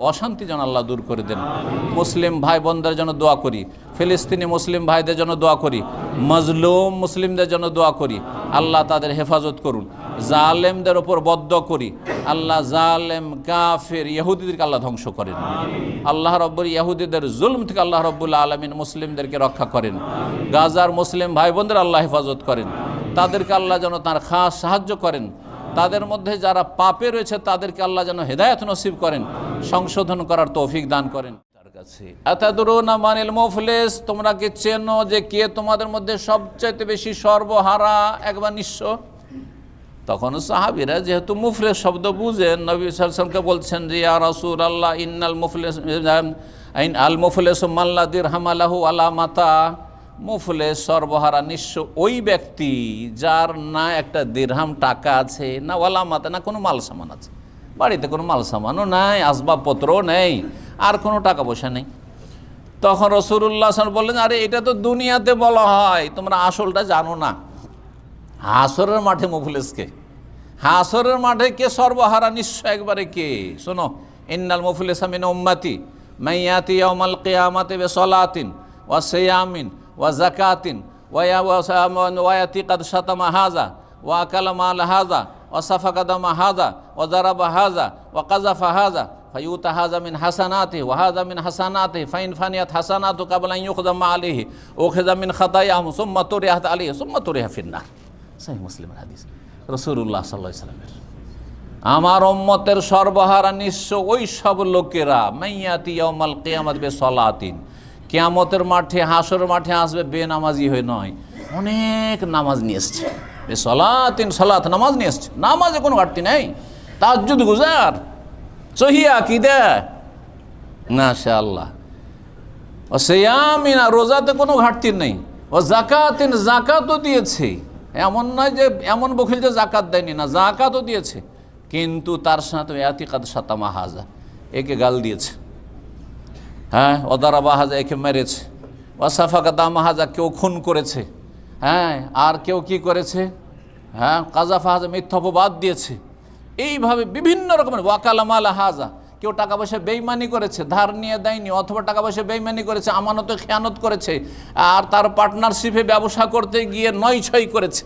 অশান্তি যেন আল্লাহ দূর করে দেন। মুসলিম ভাই বোনদের জন্য দোয়া করি, ফিলিস্তিনি মুসলিম ভাইদের জন্য দোয়া করি, মজলুম মুসলিমদের জন্য দোয়া করি, আল্লাহ তাদের হেফাজত করুন। জালেমদের ওপর বদ্ধ করি, আল্লাহ জালেম, কাফের, ইহুদিদেরকে আল্লাহ ধ্বংস করেন। আল্লাহ রব্বর ইহুদিদের জুলম থেকে আল্লাহ রব্বুল্লা আলমিন মুসলিমদেরকে রক্ষা করেন। গাজার মুসলিম ভাই বোনদের আল্লাহ হেফাজত করেন। তাদেরকে আল্লাহ যেন তার খাস সাহায্য করেন। তাদের মধ্যে যারা পাপে রয়েছে তাদেরকে আল্লাহ যেন হেদায়ত নসিব করেন, সংশোধন করার তৌফিক দান করেন। তার কাছে তোমরা কি চেনো যে কে তোমাদের মধ্যে বেশি সর্বহারা, একবার নিঃস্ব তখন সাহাবিরা যেহেতু শব্দ বুঝেন নবী বলছেন যে আল্লাহ মুফলেস আল মুফলেস হামালাহু আলা মাতা। মুফলেস সর্বহারা নিঃস্ব ওই ব্যক্তি যার না একটা দিরহাম টাকা আছে, না ওয়ালা মাতা না কোনো মাল সামান আছে। বাড়িতে কোনো মাল সামানও নাই, আসবাবপত্রও নেই, আর কোনো টাকা পয়সা নেই। তখন রসুল্লাহ বললেন, আরে, এটা তো দুনিয়াতে বলা হয়, তোমরা আসলটা জানো না। হাসরের মাঠে মুফলেসকে হাসরের মাঠে কে সর্বহারা নিশ্চয় একবারে কে? শোনো, ইন্নাল মুফলেস আমিন উম্মাতি মাইয়াতি ইয়াউমাল কিয়ামাতি ওয়া সিয়ামিন ওয়া যাকাতিন ওয়া ওয়ায়াতি কাদ শাতামা হাযা ওয়া আকালা মাল হাযা ওয়া সাফাকা দামা হাযা ওয়া যারাবা হাযা ওয়া কাযাফা হাযা ফায়ুতা হাযা মিন হাসানাতি ওয়া হাযা মিন হাসানাতি ফাইন ফানিয়াত হাসানাতু কাবলা আন ইউখযা মা আলাইহি উখিযা মিন খাতায়াহুম সুম্মা তুরিহাত আলাইহি সুম্মা তুরিহা ফিন্নার সহি মুসলিমের হাদিস রসুল্লাহ সাল্লাহ সাল্লামের আমার ওম্মতের সর্বহারা নিঃস্ব ওই সব লোকেরা মাইয়াতি ইয়ামাল কেয়ামত বে সলাতিন কেয়ামতের মাঠে হাসর মাঠে আসবে, বেনামাজি হয়ে নয়। অনেক নামাজ নিয়ে এসছে। বে সলাতিন সলাত, নামাজ নিয়ে এসছে। নামাজে কোনো ঘাটতি নেই। তাজ্জুদ গুজার সহিয়া কি দে না সে আল্লাহ ও সেয়ামিনা, রোজাতে কোনো ঘাটতি নেই। ও জাকাতিন জাকাতও দিয়েছে। এমন নয় যে, এমন বকিল যে জাকাত দেয়নি না জাকাতও দিয়েছে। কিন্তু তার সাথে এতিকাদ সাতামা হাজা। একে গাল দিয়েছে। হ্যাঁ অদারা বাহাজা একে মেরেছে। ওয়াসাফাকা দামাহাজা কেউ খুন করেছে। হ্যাঁ আর কেউ কি করেছে? হ্যাঁ কাজাফা হাজা মিথ্যাপবাদ দিয়েছে। এইভাবে বিভিন্ন রকমের ওয়াকালামালা হাজা, কেউ টাকা পয়সা বেইমানি করেছে, ধার নিয়ে দেয়নি, অথবা টাকা পয়সা বেইমানি করেছে, আমানতে খেয়ানত করেছে, আর তার পার্টনারশিপে ব্যবসা করতে গিয়ে নয় ছয় করেছে।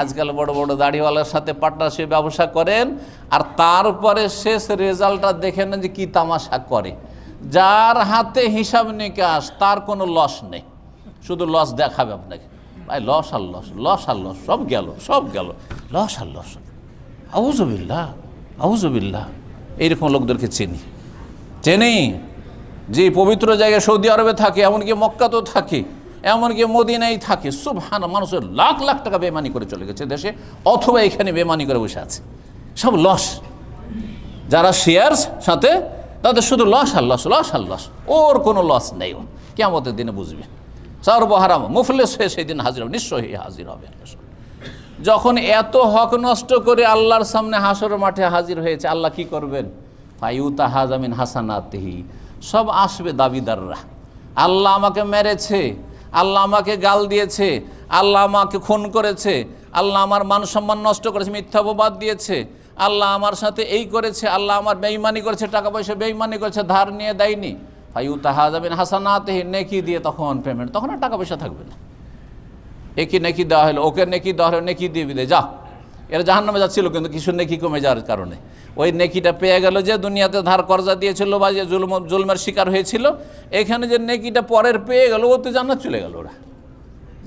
আজকাল বড় বড় দাড়িওয়ালার সাথে পার্টনারশিপ ব্যবসা করেন, আর তারপরে শেষ রেজাল্টটা দেখে নেন যে কী তামাশা করে। যার হাতে হিসাব নিকাশ, তার কোনো লস নেই। শুধু লস দেখাবে আপনাকে। ভাই, লস আর লস লস আর লস, সব গেল সব গেল। লস আর লস। আউজবিল্লা আউজবিল্লা এইরকম লোকদেরকে চিনি। চেনি? যে পবিত্র জায়গায় সৌদি আরবে থাকে, এমনকি মক্কাতেও থাকে, এমনকি মদিনায় থাকে। সুবহান, মানুষের লাখ লাখ টাকা বেমানি করে চলে গেছে দেশে, অথবা এখানে বেমানি করে বসে আছে। সব লস। যারা শেয়ার সাথে তাদের শুধু লস আর লস লস আর লস ওর কোনো লস নেই ও। কেমতের দিনে বুঝবে। সর্বহারাম, মুফলেস হয়ে সেই দিন হাজির হবে, নিশ্চয়ই হাজির হবে। যখন এত হক নষ্ট করে আল্লাহর সামনে হাসর মাঠে হাজির হয়েছে, আল্লাহ কি করবেন? ফাইউতা হাজামিন হাসানাতিহি। সব আসবে দাবিদাররা। আল্লাহ আমাকে মেরেছে, আল্লাহ আমাকে গাল দিয়েছে, আল্লাহ আমাকে খুন করেছে, আল্লাহ আমার মান সম্মান নষ্ট করেছে মিথ্যাপবাদ দিয়েছে। আল্লাহ আমার সাথে এই করেছে, আল্লাহ আমার বেইমানি করেছে, টাকা পয়সা বেইমানি করেছে, ধার নিয়ে দেয়নি। ফাইউতা হাজামিন হাসানাতিহি, নেকি দিয়ে তখন পেমেন্ট তখন আর টাকা পয়সা থাকবে না। একে নেকি দেওয়া হলো, ওকে নেকি দেওয়া হলো, নেকি দিয়ে বিদে যা, এরা জাহান নামে যাচ্ছিল, কিন্তু কিছু নেকি কমে যাওয়ার কারণে। ওই নেকিটা পেয়ে গেল যে দুনিয়াতে ধার কর্জা দিয়েছিল বা যে জুলম, জুলমের শিকার হয়েছিল, এখানে যে নেকিটা পরের পেয়ে গেল, ও তো জান্নাত চলে গেল ওরা।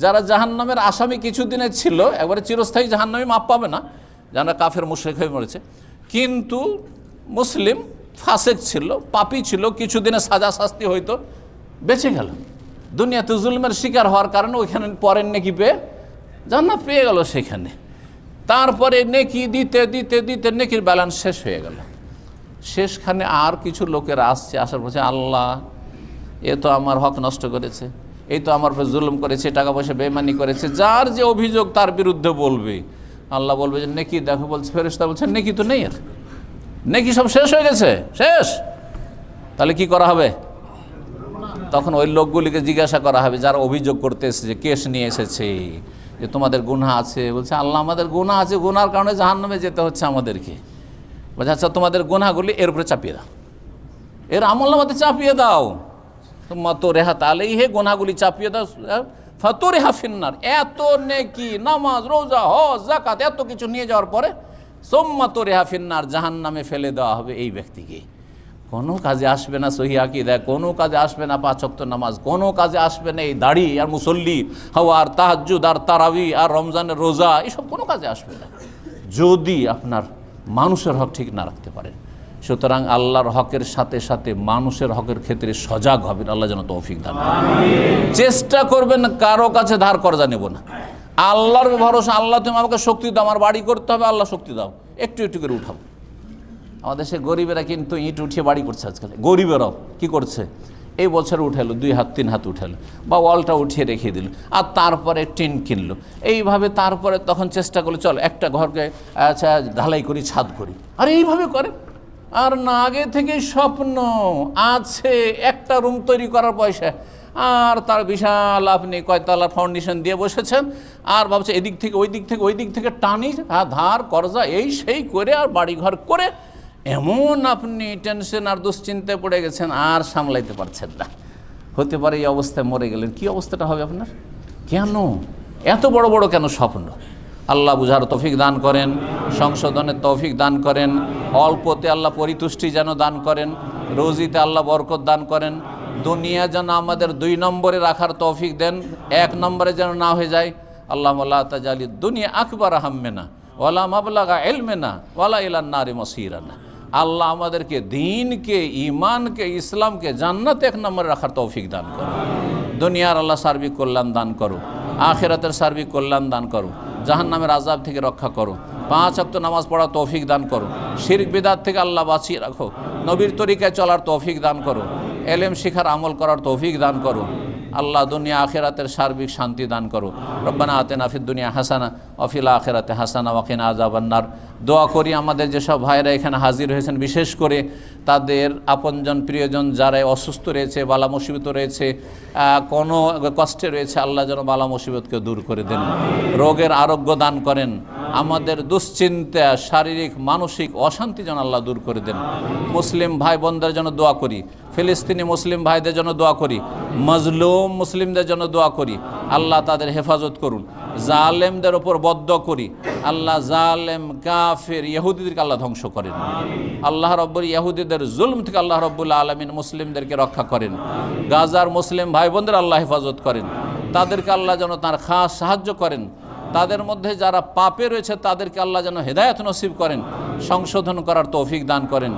যারা জাহান্নামের আসামি কিছুদিনের ছিল, একবারে চিরস্থায়ী জাহান্নামে মাপ পাবে না। যারা কাফের মুশ্রেক হয়ে মরেছে। কিন্তু মুসলিম ফাসেক ছিল, পাপি ছিল কিছুদিনে সাজা শাস্তি হয়তো বেঁচে গেল। দুনিয়াতে জুলমের শিকার হওয়ার কারণে ওইখানে পরের নেকি পেয়ে জান্নাত পেয়ে গেল সেখানে। তারপরে নেকি দিতে দিতে দিতে নেকির ব্যালেন্স শেষ হয়ে গেল। শেষখানে আর কিছু লোকেরা আসছে, আসার পর আল্লাহ, এ তো আমার হক নষ্ট করেছে, এই তো আমার জুলুম করেছে, টাকা পয়সা বেমানি করেছে, যার যে অভিযোগ তার বিরুদ্ধে বলবে। আল্লাহ বলবে যে, নেকি দেখো বলছে ফেরেস্তা বলছে, নেকি তো নেই আর। নেকি সব শেষ হয়ে গেছে, শেষ। তাহলে কি করা হবে? তখন ওই লোকগুলিকে জিজ্ঞাসা করা হবে, যারা অভিযোগ করতে এসেছে কেস নিয়ে এসেছে, যে তোমাদের গুণা আছে। বলছে, আল্লাহ, আমাদের গুণা আছে গুনার কারণে জাহান্নামে যেতে হচ্ছে আমাদেরকে। বলছে আচ্ছা তোমাদের গুণাগুলি এর উপরে চাপিয়ে দাও। এর আমল নামাতে চাপিয়ে দাও। মতো রেহা তাহলেই হে গোনাগুলি চাপিয়ে দাও। ফতো রেহা ফিন্নার, এত নেকি, নামাজ, রোজা, হজ জাকাত এত কিছু নিয়ে যাওয়ার পরে সোম্মাতো রেহা ফিন্নার জাহান নামে ফেলে দেওয়া হবে এই ব্যক্তিকে। কোনো কাজে আসবে না সহি আকিদা, কোনো কাজে আসবে না পাঁচক্ত নামাজ, কোনো কাজে আসবে না এই দাড়ি আর মুসল্লি, হওয়া আর তাহাজুদ আর তারাবি আর রমজানের রোজা, এসব কোনো কাজে আসবে না। যদি আপনার মানুষের হক ঠিক না রাখতে পারেন সুতরাং আল্লাহর হকের সাথে সাথে মানুষের হকের ক্ষেত্রে সজাগ হবেন আল্লাহ যেন তৌফিক দান করেন। চেষ্টা করবেন কারও কাছে ধার কর্জা নেব না। আল্লাহর ভরসা আল্লাহ তুমি আমাকে শক্তি দাও আমার বাড়ি করতে হবে আল্লাহ শক্তি দাও। একটু একটু করে উঠাও। আমাদের সে গরিবেরা কিন্তু ইট উঠিয়ে বাড়ি করছে আজকাল। গরিবেরাও কি করছে? এই বছর উঠালো দুই হাত তিন হাত উঠালো বা ওয়ালটা উঠিয়ে রেখে দিল আর তারপরে টিন কিনলো। এইভাবে তারপরে তখন চেষ্টা করল চল একটা ঘরকে আচ্ছা ঢালাই করি ছাদ করি। আর এইভাবে করে আর না, আগে থেকেই স্বপ্ন আছে একটা রুম তৈরি করার পয়সা। আর তার বিশাল আপনি কয়তলা ফাউন্ডেশন দিয়ে বসেছেন, আর ভাবছে এদিক থেকে ওই দিক থেকে ওই দিক থেকে টানি আর ধার, করজা, এই সেই করে আর বাড়িঘর করে এমন আপনি টেনশন আর দুশ্চিন্তায় পড়ে গেছেন, আর সামলাইতে পারছেন না। হতে পারে এই অবস্থায় মরে গেলেন। কি অবস্থাটা হবে আপনার? কেন? এত বড় বড় কেন স্বপ্ন? আল্লাহ বুঝার তৌফিক দান করেন, সংশোধনের তৌফিক দান করেন, অল্পতে আল্লাহ পরিতুষ্টি যেন দান করেন, রোজিতে আল্লাহ বরকত দান করেন, দুনিয়া যেন আমাদের দুই নম্বরে রাখার তৌফিক দেন, এক নম্বরে যেন না হয়ে যায়। আল্লাহ আল্লাহ তাজালি দুনিয়া আকবর আহমেনা ওয়ালা মাবলাগা এলমেনা ওয়ালা নারি মসিরানা। আল্লাহ আমাদেরকে দিনকে ইমানকে ইসলামকে জান্নাতে এক নম্বরে রাখার তৌফিক দান করো। দুনিয়ার আল্লাহ সার্বিক কল্যাণ দান করো, আখেরাতের সার্বিক কল্যাণ দান করো। জাহান নামের আজাব থেকে রক্ষা করো। পাঁচ অক্ত নামাজ পড়া তৌফিক দান করো। শির্ক, বিদাত থেকে আল্লাহ বাঁচিয়ে রাখো। নবীর তরিকায় চলার তৌফিক দান করো। এলেম শিখার আমল করার তৌফিক দান করো। আল্লাহ দুনিয়া আখেরাতের সার্বিক শান্তি দান করো রব্বানা আতে নাফিদ দুনিয়া হাসানা অফিলা আখেরাতে হাসানা ওয়াকিনা আজাবান্নার দোয়া করি আমাদের যেসব ভাইরা এখানে হাজির হয়েছেন, বিশেষ করে তাদের আপনজন, প্রিয়জন যারা অসুস্থ রয়েছে, বালা মুসিবত রয়েছে কোনো কষ্টে রয়েছে, আল্লাহ যেন বালা মুসিবতকে দূর করে দেন। রোগের আরোগ্য দান করেন। আমাদের দুশ্চিন্তা, শারীরিক, মানসিক অশান্তি যেন আল্লাহ দূর করে দেন। মুসলিম ভাই বোনদের জন্য দোয়া করি, ফিলিস্তিনি মুসলিম ভাইদের জন্য দোয়া করি, মজলুম মুসলিমদের জন্য দোয়া করি, আল্লাহ তাদের হেফাজত করুন। জালেমদের ওপর বদ্ধ করি, আল্লাহ জালেম, কাফের, ইহুদিদেরকে আল্লাহ ধ্বংস করেন। আল্লাহ রব্বর ইহুদিদের জুলম থেকে আল্লাহ রব্বুল্লা আলমিন মুসলিমদেরকে রক্ষা করেন। গাজার মুসলিম ভাই বোনদের আল্লাহ হেফাজত করেন। তাদেরকে আল্লাহ যেন তার খাস সাহায্য করেন। তাদের মধ্যে যারা পাপে রয়েছে তাদেরকে আল্লাহ যেন হেদায়ত নসিব করেন, সংশোধন করার তৌফিক দান করেন।